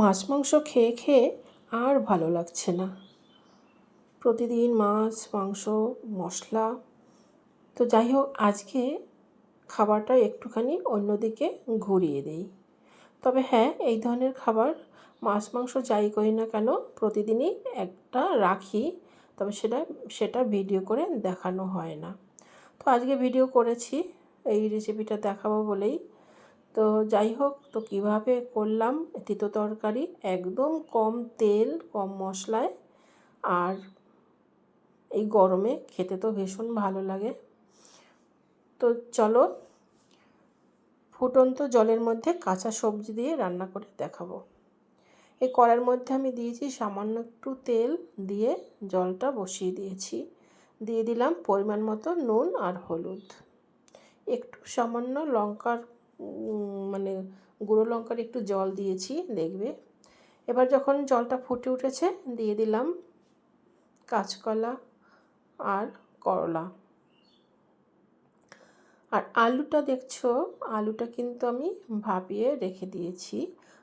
মাছ মাংস খেয়ে খেয়ে আর ভালো লাগছে না। প্রতিদিন মাছ, মাংস, মশলা। তো যাই হোক, আজকে খাবারটা একটুখানি অন্যদিকে ঘুরিয়ে দেই। তবে হ্যাঁ এই ধরনের খাবার মাছ, মাংস যাই করি না কেন প্রতিদিনই একটা রাখি, তবে সেটা সেটা ভিডিও করে দেখানো হয় না। তো আজকে ভিডিও করেছি, এই রেসিপিটা দেখাবো বলেই তো যাই হোক, তো কীভাবে করলাম? তিতো তরকারি একদম কম তেল, কম মশলায়। আর এই গরমে খেতে তো ভীষণ ভালো লাগে। তো চলো, ফুটন্ত জলের মধ্যে কাঁচা সবজি দিয়ে রান্না করে দেখাবো। এই কড়ার মধ্যে আমি দিয়েছি সামান্য একটু তেল দিয়ে জলটা বসিয়ে দিয়েছি। দিয়ে দিলাম পরিমাণ মতো নুন আর হলুদ। একটু সামান্য লঙ্কার মানে গুঁড়ো লঙ্কার একটু জল দিয়েছি, দেখবে। এবার যখন জলটা ফুটে উঠেছে, দিয়ে দিলাম কাঁচকলা আর করলা। আর আলুটা দেখছ, আলুটা কিন্তু আমি ভাপিয়ে রেখে দিয়েছি।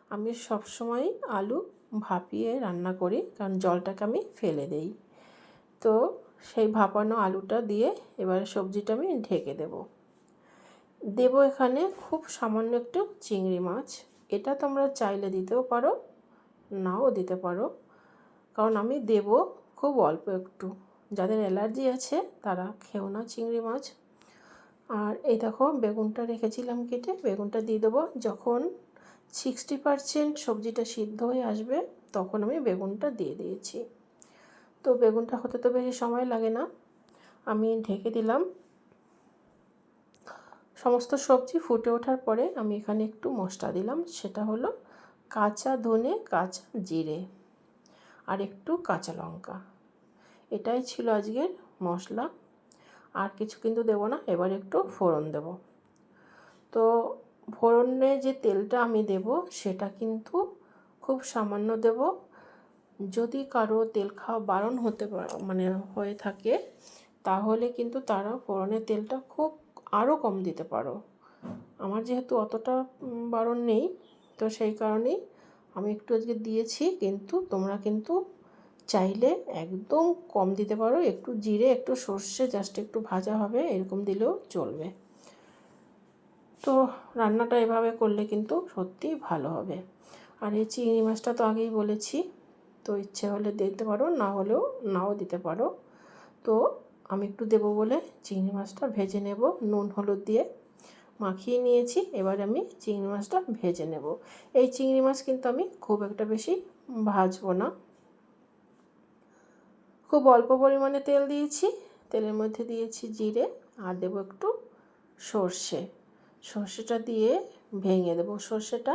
আমি সবসময় আলু ভাপিয়ে রান্না করি, কারণ জলটাকে আমি ফেলে দেই। তো সেই ভাপানো আলুটা দিয়ে এবার সবজিটা আমি ঢেকে দেব। দেব এখানে খুব সামান্য একটু চিংড়ি মাছ। এটা তোমরা চাইলে দিতেও পারো, নাও দিতে পারো। কারণ আমি দেব খুব অল্প একটু। যাদের অ্যালার্জি আছে, তারা খেও না চিংড়ি মাছ। আর এই দেখো, বেগুনটা রেখেছিলাম কেটে, বেগুনটা দিয়ে দেবো। যখন সিক্সটি পারসেন্ট সবজিটা সিদ্ধ হয়ে আসবে, তখন আমি বেগুনটা দিয়ে দিয়েছি। তো বেগুনটা হতে তো বেশি সময় লাগে না। আমি ঢেকে দিলাম। সমস্ত সবজি ফুটে ওঠার পরে আমি এখানে একটু মশলা দিলাম। সেটা হলো কাঁচা ধনে, কাঁচা জিরে আর একটু কাঁচা লঙ্কা। এটাই ছিল আজকের মশলা। আর কিছু কিন্তু দেবো না, এবার একটু ফোড়ন দেব। তো ফোড়নে যে তেলটা আমি দেব, সেটা কিন্তু খুব সামান্য দেব। যদি কারও তেল খাওয়া বারণ হতে মানে হয়ে থাকে, তাহলে কিন্তু তারা ফোড়নের তেলটা খুব আরও কম দিতে পারো। আমার যেহেতু অতটা বারণ নেই, তো সেই কারণেই আমি একটু আজকে দিয়েছি, কিন্তু তোমরা কিন্তু চাইলে একদম কম দিতে পারো। একটু জিরে, একটু সর্ষে, জাস্ট একটু ভাজা হবে, এরকম দিলেও চলবে। তো রান্নাটা এভাবে করলে কিন্তু সত্যিই ভালো হবে। আর এই চিংড়ি মাছটা তো আগেই বলেছি, তো ইচ্ছে হলে দিতে পারো, না হলেও নাও দিতে পারো। তো আমি একটু দেবো বলে চিংড়ি মাছটা ভেজে নেব, নুন, হলুদ দিয়ে মাখিয়ে নিয়েছি। এবার আমি চিংড়ি মাছটা ভেজে নেব। এই চিংড়ি মাছ কিন্তু আমি খুব একটা বেশি ভাজবো না। খুব অল্প পরিমাণে তেল দিয়েছি। তেলের মধ্যে দিয়েছি জিরে আর দেবো একটু সর্ষে। সর্ষেটা দিয়ে ভেঙে দেবো। সর্ষেটা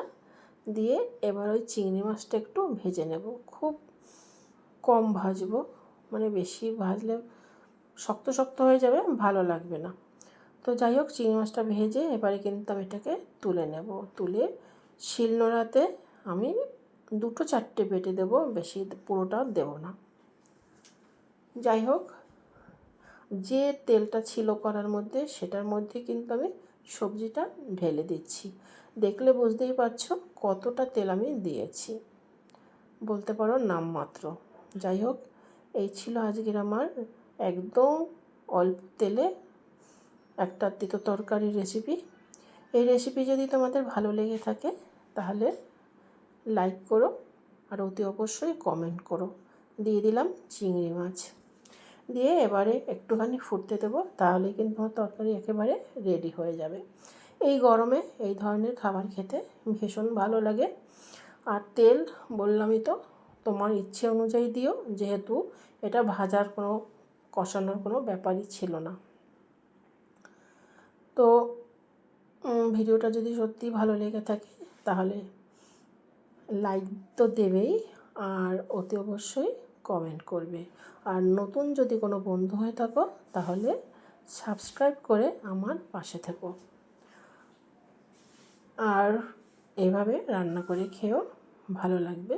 দিয়ে এবার ওই চিংড়ি মাছটা একটু ভেজে নেব। খুব কম ভাজবো মানে বেশি ভাজলে শক্ত শক্ত হয়ে যাবে, ভালো লাগবে না। তো যাই হোক, চিংড়ি মাছটা ভেজে এবারে কিন্তু আমি এটাকে তুলে নেব। তুলে শিলনোড়াতে আমি দুটো চারটে বেটে দেবো, বেশি পুরোটা দেবো না। যাই হোক, যে তেলটা ছিল করার মধ্যে, সেটার মধ্যে কিন্তু আমি সবজিটা ঢেলে দিচ্ছি। দেখলে বুঝতেই পারছ কতটা তেল আমি দিয়েছি। বলতে পারো নামমাত্র। যাই হোক, এই ছিল আজকের আমার একদম অল্প তেলে একটা তিতো তরকারি রেসিপি এই রেসিপি যদি তোমাদের ভালো লেগে থাকে, তাহলে লাইক করো আর অতি অবশ্যই কমেন্ট করো। দিয়ে দিলাম চিংড়ি মাছ। দিয়ে এবারে একটুখানি ফুটতে দেবো, তাহলে কিন্তু তরকারি একেবারে রেডি হয়ে যাবে। এই গরমে এই ধরনের খাবার খেতে ভীষণ ভালো লাগে। আর তেল বললামই তো, তোমার ইচ্ছে অনুযায়ী দিও, যেহেতু এটা ভাজার কোনো কষানোর কোনো ব্যাপারই ছিল না। তো ভিডিওটা যদি সত্যি ভালো লেগে থাকে, তাহলে লাইক তো দেবেই, আর অতি অবশ্যই কমেন্ট করবে। আর নতুন যদি কোনো বন্ধু হয়ে থাকো, তাহলে সাবস্ক্রাইব করে আমার পাশে থেকো। আর এভাবে রান্না করে খেয়েও ভালো লাগবে।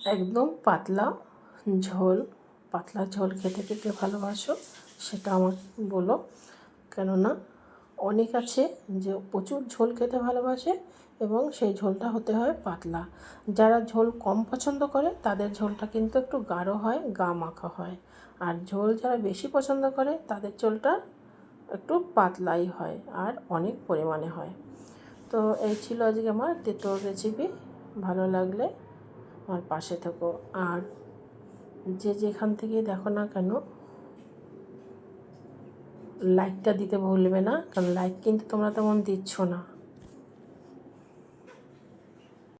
একদম পাতলা ঝোল পাতলা ঝোল খেতে খেতে ভালোবাসো সেটা আমার বলো। কেননা অনেক আছে যে প্রচুর ঝোল খেতে ভালোবাসে এবং সেই ঝোলটা হতে হয় পাতলা। যারা ঝোল কম পছন্দ করে তাদের ঝোলটা কিন্তু একটু গাঢ় হয়, গা মাখা হয়। আর ঝোল যারা বেশি পছন্দ করে তাদের ঝোলটা একটু পাতলাই হয় আর অনেক পরিমাণে হয়। তো এই ছিল আজকে আমার তেঁতোর রেসিপি ভালো লাগলে আমার পাশে থাকো। আর যে যেখান থেকে দেখো না কেন লাইকটা দিতে ভুলবে না, কারণ লাইক কিন্তু তোমরা তেমন দিচ্ছ না।